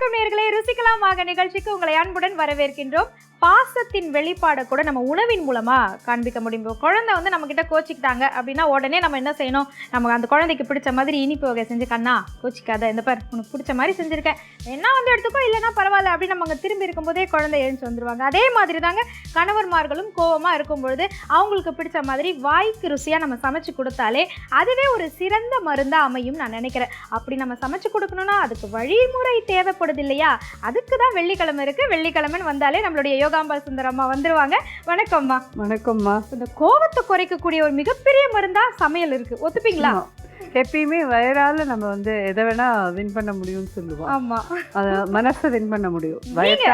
வணக்கம் ருசிக்கலாம் ருசிக்கலாமாக நிகழ்ச்சிக்கு உங்களை அன்புடன் வரவேற்கின்றோம். பாசத்தின் வெளிப்பாடை கூட நம்ம உணவின் மூலமாக காண்பிக்க முடியும். குழந்தை வந்து நம்மக்கிட்ட கோச்சிக்கிட்டாங்க அப்படின்னா உடனே நம்ம என்ன செய்யணும்? நம்ம அந்த குழந்தைக்கு பிடிச்ச மாதிரி இனிப்பு வகை செஞ்சு கண்ணா கோச்சிக்காத இந்த பார் உனக்கு பிடிச்ச மாதிரி செஞ்சுருக்கேன் என்ன வந்து எடுத்துக்கோ இல்லைன்னா பரவாயில்ல அப்படின்னு நம்ம அங்கே திரும்பி இருக்கும்போதே குழந்தை எழுந்து வந்துடுவாங்க அதே மாதிரி தாங்க கணவர்மார்களும் கோபமாக இருக்கும் பொழுது அவங்களுக்கு பிடிச்ச மாதிரி வாய்க்கு ருசியாக நம்ம சமைச்சு கொடுத்தாலே அதுவே ஒரு சிறந்த மருந்தாக அமையும் நான் நினைக்கிறேன். அப்படி நம்ம சமைச்சு கொடுக்கணும்னா அதுக்கு வழிமுறை தேவைப்படுது இல்லையா? அதுக்கு தான் வெள்ளிக்கிழமை இருக்குது வெள்ளிக்கிழமைன்னு வந்தாலே நம்மளுடைய யோகாம்பா சுந்தரம்மா வந்துருவாங்க. வணக்கம்மா. வணக்கம்மா. இந்த கோவத்தை குறைக்கக்கூடிய ஒரு மிகப்பெரிய மருந்தா சமையல் இருக்கு. ஒத்துப்பீங்களா. எப்பயுமே வயரால நம்ம வந்து எதை வேணா வின் பண்ண முடியும்னு சொல்லுவோம். ஆமா. அத மனசை வின் பண்ண முடியும்.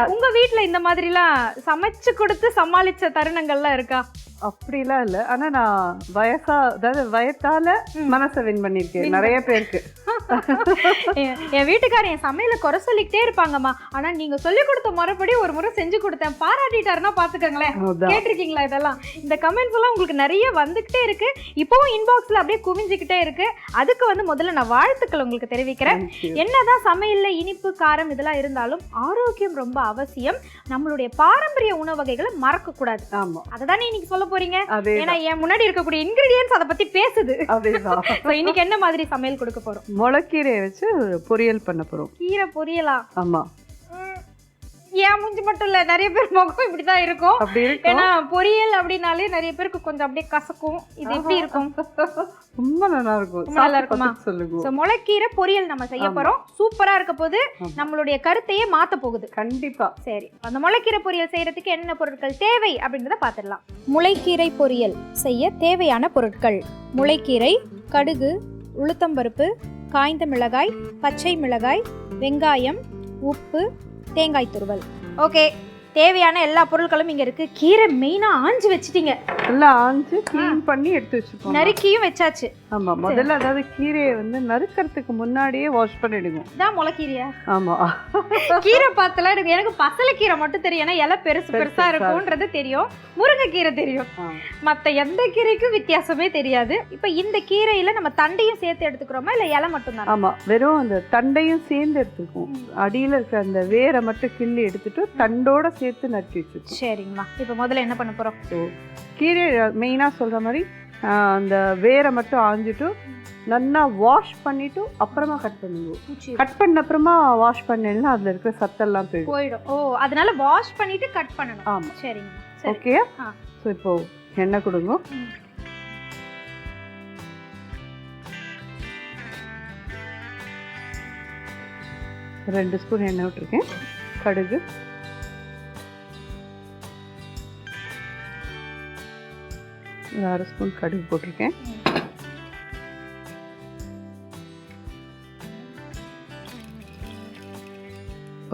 உங்க வீட்ல இந்த மாதிரிலாம் சமைச்சு கொடுத்து சமாளிச்ச தருணங்கள்லாம் இருக்கா? அப்படிலாம் இல்ல. ஆனா நான் வயசா அதாவது வயத்தால. மனசை வின் பண்ணிருக்கேன் நிறைய பேருக்கு. என் வீட்டுக்காரர் என் சமையல குறை சொல்லிக்கிட்டே இருப்பாங்கம்மா. ஆனா நீங்க சொல்லி கொடுத்த முறைப்படி ஒரு முறை செஞ்சு கொடுத்தேன். பாராட்டிட்டாருன்னா பாத்துக்கங்களேன். கேட்டிருக்கீங்களா இதெல்லாம்? இந்த கமெண்ட்ஸ் எல்லாம் உங்களுக்கு நிறைய வந்துகிட்டே இருக்கு. இப்பவும் இன்பாக்ஸ்ல அப்படியே குவிஞ்சுக்கிட்டே இருக்கு. அதுக்கு வந்து முதல்ல நான் வாழ்த்துக்கள் உங்களுக்கு தெரிவிக்கிறேன். என்னதான் சமையல்ல இனிப்பு காரம் இதெல்லாம் இருந்தாலும் ஆரோக்கியம் ரொம்ப அவசியம். நம்மளுடைய பாரம்பரிய உணவு வகைகளை மறக்க கூடாது அதை தானே இன்னைக்கு சொல்ல போறீங்க? ஏன்னா என் முன்னாடி இருக்கக்கூடிய இன்கிரீடியன்ஸ் அதை பத்தி பேசுது. இன்னைக்கு என்ன மாதிரி சமையல் கொடுக்க போறோம்? முளைக்கீரையை வச்சு பொரியல் பண்ண போறோம். கீரை பொரியலா? ஆமா. ஏன் மூஞ்சி மட்டும் இல்ல நிறைய பேர் முகம் இப்படிதான் இருக்கும். ஏன்னா பொரியல் அப்படின்னாலே நிறைய பேருக்கு கொஞ்சம் அப்படியே கசக்கும். இது எப்படி இருக்கும்? ரொம்ப நல்லா இருக்கும். ரொம்ப நல்லா இருக்குமா? சொல்லுங்க. முளைக்கீரை பொரியல் நம்ம செய்ய. போறோம். சூப்பரா இருக்க போது. நம்மளுடைய கருத்தையே மாத்த போகுது. கண்டிப்பா. சரி அந்த முளைக்கீரை பொரியல் செய்யறதுக்கு என்ன பொருட்கள் தேவை அப்படின்றத பார்த்துடலாம். முளைக்கீரை பொரியல் செய்ய தேவையான பொருட்கள். முளைக்கீரை கடுகு உளுத்தம்பருப்பு காய்ந்த மிளகாய் பச்சை மிளகாய் வெங்காயம் உப்பு தேங்காய் துருவல். ஓகே தேவையான எல்லா பொருட்களும் இங்க இருக்கு. கீரை மெயினா ஆஞ்சு வச்சிட்டீங்க. நல்லா ஆஞ்சு க்ளீன் பண்ணி எடுத்து வச்சுக்கோங்க. நறுக்கியும் வச்சாச்சு. ஆமா முதல்ல அதாவது கீரையை வந்து நறுக்கிறதுக்கு முன்னாடியே வாஷ் பண்ணிடுங்க. இதான் முளைக்கீரையா? ஆமா. கீரை பார்த்தலாம் எனக்கு எனக்கு பசலைக்கீரை மட்டும் தெரியும். ஏன்னா இலை பெருசு பெருசு இருக்கும்ன்றது தெரியும். முருங்கைக்கீரை தெரியும். மத்த எந்த கீரைக்கும் வித்தியாசமே தெரியாது. இப்ப இந்த கீரையில நம்ம தண்டையும் சேர்த்து எடுத்துக்கிறோமா? இல்ல இலை மட்டும் தானே ஆமா வெறும் அந்த தண்டையும் சேர்ந்து எடுத்துருக்கோம் அடியில இருக்க அந்த வேரை மட்டும் கிள்ளி எடுத்துட்டு தண்டோட சேர்த்து நறுக்கி வச்சிருக்கோம் சரிங்கம்மா. இப்ப முதல்ல என்ன பண்ண போறோம்? கீரை மெயினா சொல்ற மாதிரி அந்த வேரை மட்டும் ஆஞ்சிட்டு நல்லா வாஷ் பண்ணிட்டு அப்புறமா கட் பண்ணுங்க கட் பண்ண அப்புறமா வாஷ் பண்ணேன்னா அதுல இருக்கிற சத்தெல்லாம் போயிடும். போயிடும். ஓ அதனால வாஷ் பண்ணிட்டு கட் பண்ணணும். ஆமா. சரிங்கம்மா சரி. ஓகே. ஸோ இப்போ எண்ணெய் கொடுங்க. ரெண்டு ஸ்பூன் எண்ணெய் விட்டுருக்கேன். கடுகு. ஒரு அரை ஸ்பூன் கடுகு போட்டிருக்கேன்.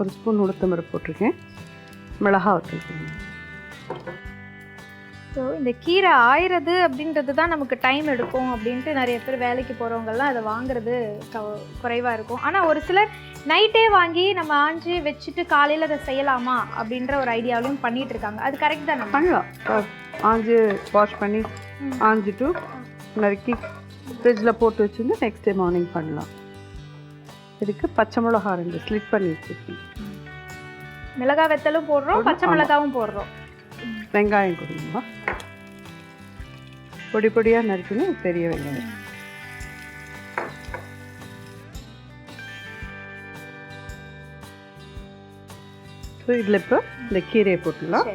ஒரு ஸ்பூன் உளுத்தம்பருப்பு போட்டிருக்கேன். மிளகா வச்சுருக்கேன் ஸோ இந்த கீரை ஆயிறது அப்படின்றது தான் நமக்கு டைம் எடுக்கும் அப்படின்ட்டு நிறைய பேர் வேலைக்கு போகிறவங்கெல்லாம் அதை வாங்குறது குறைவாக இருக்கும். ஆனால் ஒரு சிலர் நைட்டே வாங்கி நம்ம ஆஞ்சு வச்சுட்டு காலையில் அதை செய்யலாமா அப்படின்ற ஒரு ஐடியாவிலையும் பண்ணிட்டு இருக்காங்க. அது கரெக்ட் தான்? பண்ணலாம். ஆஞ்சு வாஷ் பண்ணி. ஆஞ்சிட்டு நறுக்கி ஃப்ரிட்ஜில் போட்டு வச்சுருந்து நெக்ஸ்ட் டே மார்னிங் பண்ணலாம். இதுக்கு பச்சை மிளகா ரெண்டு ஸ்லிட் பண்ணி வச்சுருக்கேன். மிளகா வெத்தலும் போடுறோம் பச்சை. மிளகாவும் போடுறோம். வெங்காயம் கொடுங்கம்மா. பொடி பொடியாக நறுக்கணும் பெரிய வெங்காயம். ஸோ இதில் இப்போ இந்த கீரையை போட்டுடலாம்.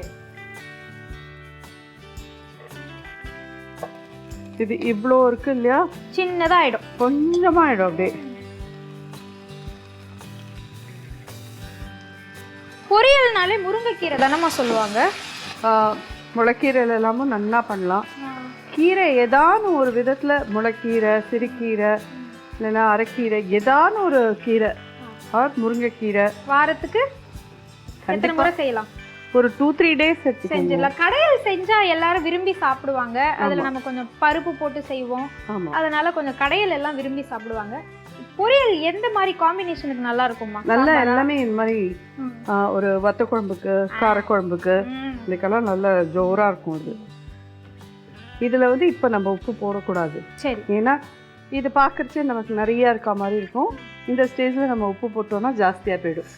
இது இவ்வளோ இருக்கு இல்லையா? சின்னதாக ஆயிடும் கொஞ்சமாக ஆகிடும் அப்படியே பொரியல்னாலே முருங்கைக்கீரை தானம்மா சொல்லுவாங்க? முளைக்கீரையில எல்லாமும் நல்லா பண்ணலாம். கீரை ஏதான ஒரு விதத்தில் முளைக்கீரை சிறுகீரை இல்லைன்னா அரைக்கீரை ஏதான ஒரு கீரை. ஆர் முருங்கைக்கீரை. வாரத்துக்கு எத்தனை முறை செய்யலாம்? ஒரு டூ த்ரீ டேஸ் செஞ்சிடலாம். கடையில் செஞ்சா எல்லாரும் விரும்பி சாப்பிடுவாங்க. அதுல. நம்ம கொஞ்சம் பருப்பு போட்டு செய்வோம். அதனால கொஞ்சம் கடையில் எல்லாம் விரும்பி சாப்பிடுவாங்க. பொரியல் எந்த மாதிரி காம்பினேஷனுக்கு நல்லா இருக்குமா? நல்லா? எல்லாமே இந்த மாதிரி ஒரு வத்த குழம்புக்கு காரக்குழம்புக்கு. இதுக்கெல்லாம் நல்ல ஜோராக இருக்கும் அது. இதில் வந்து இப்போ நம்ம உப்பு போடக்கூடாது. சரி. ஏன்னா இது பார்க்கறச்சே நமக்கு நிறைய இருக்க மாதிரி இருக்கும். இந்த ஸ்டேஜில் நம்ம உப்பு போட்டோம்னா ஜாஸ்தியாக போயிடும்.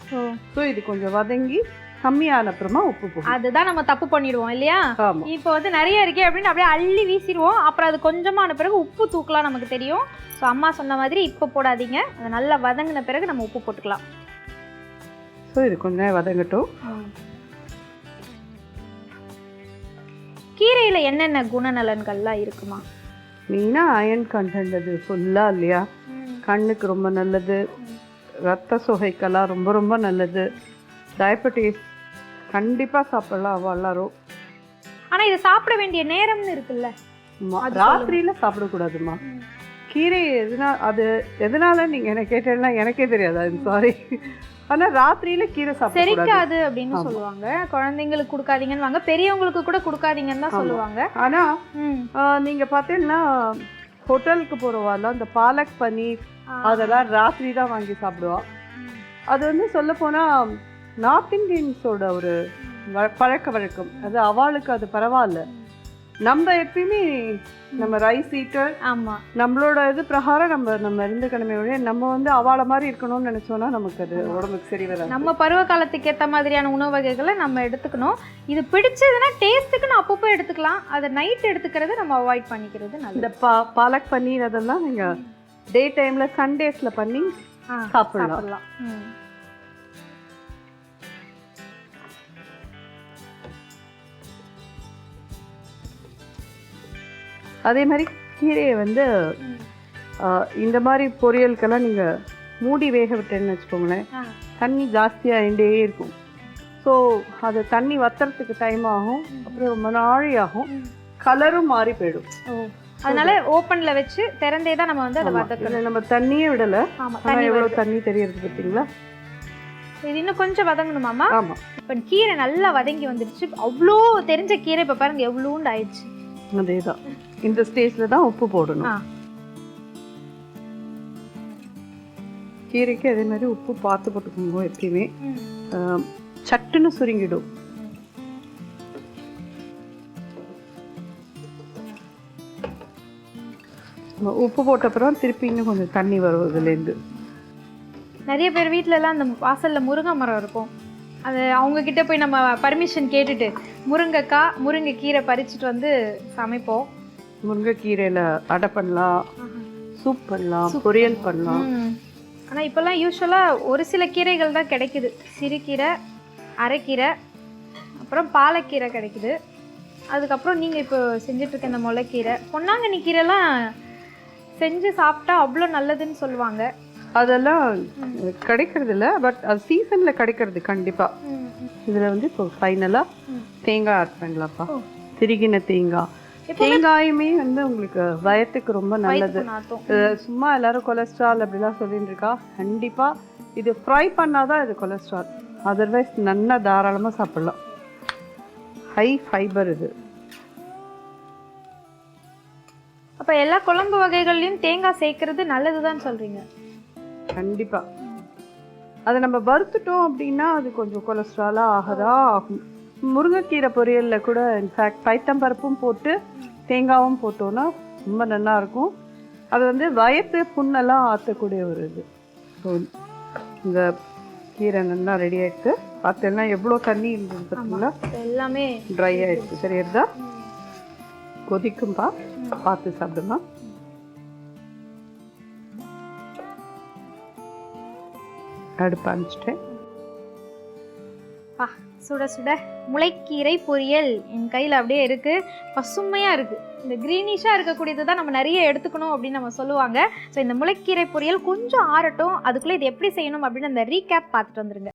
ஸோ இது கொஞ்சம் வதங்கி கம்மியான அப்புறமா உப்பு அதுதான் நம்ம தப்பு பண்ணிடுவோம் இல்லையா? இப்போ வந்து நிறைய இருக்கே அப்படின்னு அப்படியே அள்ளி வீசிடுவோம். அப்புறம் அது கொஞ்சமான பிறகு உப்பு தூக்கலாம் நமக்கு தெரியும். ஸோ அம்மா சொன்ன மாதிரி இப்போ போடாதீங்க. அது நல்லா வதங்கின பிறகு நம்ம உப்பு போட்டுக்கலாம். ஸோ இது கொஞ்ச நேரம் வதங்கட்டும். கீரையில என்னென்ன குணநலன்கள்லாம் இருக்குமா? மெயினாக அயன் கண்டென்ட் அது ஃபுல்லாக இல்லையா? கண்ணுக்கு ரொம்ப நல்லது. ரத்த சோகைக்கெல்லாம் ரொம்ப ரொம்ப நல்லது. டயபெட்டிஸ் கண்டிப்பாக சாப்பிடலாம் அவ எல்லாரும். ஆனா இது சாப்பிட வேண்டிய நேரம்னு இருக்குல்ல. ராத்திரியில சாப்பிடக்கூடாதும்மா கீரை எதுனா அது எதனால நீங்க என்ன கேட்டேன்னா எனக்கே தெரியாது அது சாரி ஆனா ராத்திரியில கீரை செரிக்காது அப்படின்னு. சொல்லுவாங்க. குழந்தைங்களுக்கு கொடுக்காதீங்கன்னு வாங்க. பெரியவங்களுக்கு கூட கொடுக்காதீங்கன்னு தான். சொல்லுவாங்க. ஆனா ம். ஆ, நீங்க பார்த்தீங்கன்னா ஹோட்டலுக்கு போறவாள் இந்த பாலக் பன்னீர். அதெல்லாம் ராத்திரி தான் வாங்கி சாப்பிடுவா. ம். அது வந்து சொல்ல போனா நார்த் இந்தியன்ஸோட ஒரு பழக்க வழக்கம். அது அவளுக்கு அது பரவாயில்ல. நம்ம எப்பயுமே நம்ம ரைஸ் ஈட்டர் ஆமா. நம்மளோட இது பிரகாரம் நம்ம நம்ம இருந்துக்கணுமே ஒழிய நம்ம வந்து அவளை மாதிரி இருக்கணும்னு நினைச்சோம்னா நமக்கு அது உடம்புக்கு சரி வராது. நம்ம பருவ காலத்துக்கு ஏத்த மாதிரியான உணவு வகைகளை நம்ம எடுத்துக்கணும். இது பிடிச்சதுன்னா டேஸ்ட்டுக்கு நான் அப்பப்போ எடுத்துக்கலாம். அதை நைட் எடுத்துக்கிறது நம்ம அவாய்ட் பண்ணிக்கிறது நல்லது. இந்த பா பாலக் பன்னீர் அதெல்லாம் நீங்க டே டைம்ல சண்டேஸ்ல பண்ணி சாப்பிடலாம். அதே மாதிரி கீரையை வந்து இந்த மாதிரி பொரியலுக்கெல்லாம் நீங்க மூடி வேக விட்டேன்னு வச்சுக்கோங்களேன். தண்ணி ஜாஸ்தியாக ஆகிட்டே இருக்கும். ஸோ அது தண்ணி வத்துறதுக்கு டைம் ஆகும். அப்புறம் ரொம்ப நாழி ஆகும். ம். கலரும் மாறி போயிடும். அதனால ஓப்பன்ல வச்சு திறந்தே தான் நம்ம வந்து அதை. வதக்கணும். நம்ம தண்ணியே விடல. ஆமா தண்ணி வருது. தண்ணி தெரியறது பார்த்தீங்களா? இது இன்னும் கொஞ்சம் வதங்கணுமாமா ஆமா. இப்போ கீரை நல்லா வதங்கி வந்துருச்சு. அவ்வளோ தெரிஞ்ச கீரை இப்போ பாருங்க எவ்வளோண்டு ஆயிடுச்சு. அதேதான். இந்த ஸ்டேஜ்ல தான் உப்பு போடணும். கீரைக்கு அதே மாதிரி உப்பு பார்த்து போட்டுக்கோங்க எப்பயுமே. சட்டுன்னு சுருங்கிடும். உப்பு போட்ட அப்புறம் திருப்பி இன்னும் கொஞ்சம் தண்ணி வரும் இதுலேருந்து நிறைய பேர் வீட்ல எல்லாம் அந்த வாசல்ல முருங்கை மரம் இருக்கும். அது அவங்க கிட்ட போய் நம்ம பர்மிஷன் கேட்டுட்டு முருங்கைக்காய் முருங்கைக்கீரை பறிச்சுட்டு வந்து சமைப்போம். முருங்கைக்கீரையில் அடை பண்ணலாம். சூப் பண்ணலாம் பொரியல் பண்ணலாம். ம். ஆனா இப்போல்லாம் யூஸ்வலா ஒரு சில கீரைகள் தான் கிடைக்குது. சிறுகீரை அரைக்கீரை அப்புறம் பாலக்கீரை கிடைக்குது. அதுக்கப்புறம் நீங்க இப்போ செஞ்சுட்டு இருக்க இந்த முளைக்கீரை பொன்னாங்கண்ணி கீரைலாம் செஞ்சு சாப்பிட்டா அவ்வளோ நல்லதுன்னு சொல்லுவாங்க. அதெல்லாம் கிடைக்கிறது இல்ல பட் அது சீசனில் கிடைக்கிறது கண்டிப்பா. ம், ம். இதுல வந்து இப்போ ஃபைனலாக. தேங்காய் ஆட் பண்ணலாம்ப்பா. திருகின தேங்காய். தேங்காயுமே வந்து உங்களுக்கு வயத்துக்கு ரொம்ப நல்லது. சும்மா எல்லாரும் கொலஸ்ட்ரால் அப்படிலாம் சொல்லிட்டு இருக்கா? கண்டிப்பா. இது ஃப்ரை பண்ணாதான் இது கொலஸ்ட்ரால். அதர்வைஸ் நல்லா தாராளமா சாப்பிடலாம். ஹை ஃபைபர் இது. அப்ப எல்லா குழம்பு வகைகள்லயும் தேங்காய் சேர்க்கறது நல்லதுதான் சொல்றீங்க. கண்டிப்பா. அதை நம்ம வறுத்துட்டோம் அப்படின்னா அது கொஞ்சம் கொலஸ்ட்ராலா ஆகதா ஆகும். முருங்கைக்கீரை பொரியல்ல கூட இன்ஃபேக்ட் பைத்தம்பருப்பும் போட்டு தேங்காவும் போட்டோம்னா ரொம்ப நல்லா இருக்கும். அது வந்து வயத்து புண்ணெல்லாம் ஆற்றக்கூடிய ஒரு இது. ஸோ இந்த கீரை நல்லா ரெடி ஆயிடுச்சு. பார்த்தேன்னா எவ்வளோ தண்ணி இருந்தது பார்த்தீங்களா? எல்லாமே ட்ரை ஆயிடுச்சு. சரியா கொதிக்கும்பா. பார்த்து சாப்பிடுமா. அடுப்பு அனுப்பிச்சிட்டேன் அப்பா சுட சுட முளைக்கீரை பொரியல். என் கையில் அப்படியே இருக்குது பசுமையாக இருக்குது இந்த க்ரீனிஷாக இருக்கக்கூடியது தான் நம்ம நிறைய எடுத்துக்கணும் அப்படின்னு நம்ம சொல்லுவாங்க. ஸோ இந்த முளைக்கீரை பொரியல் கொஞ்சம் ஆறட்டும். அதுக்குள்ளே இது எப்படி செய்யணும் அப்படின்னு அந்த ரீகேப் பார்த்துட்டு வந்துருங்க.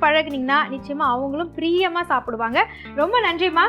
பழகுனீங்கன்னா நிச்சயமா அவங்களும் பிரியமா சாப்பிடுவாங்க. ரொம்ப நன்றிம்மா.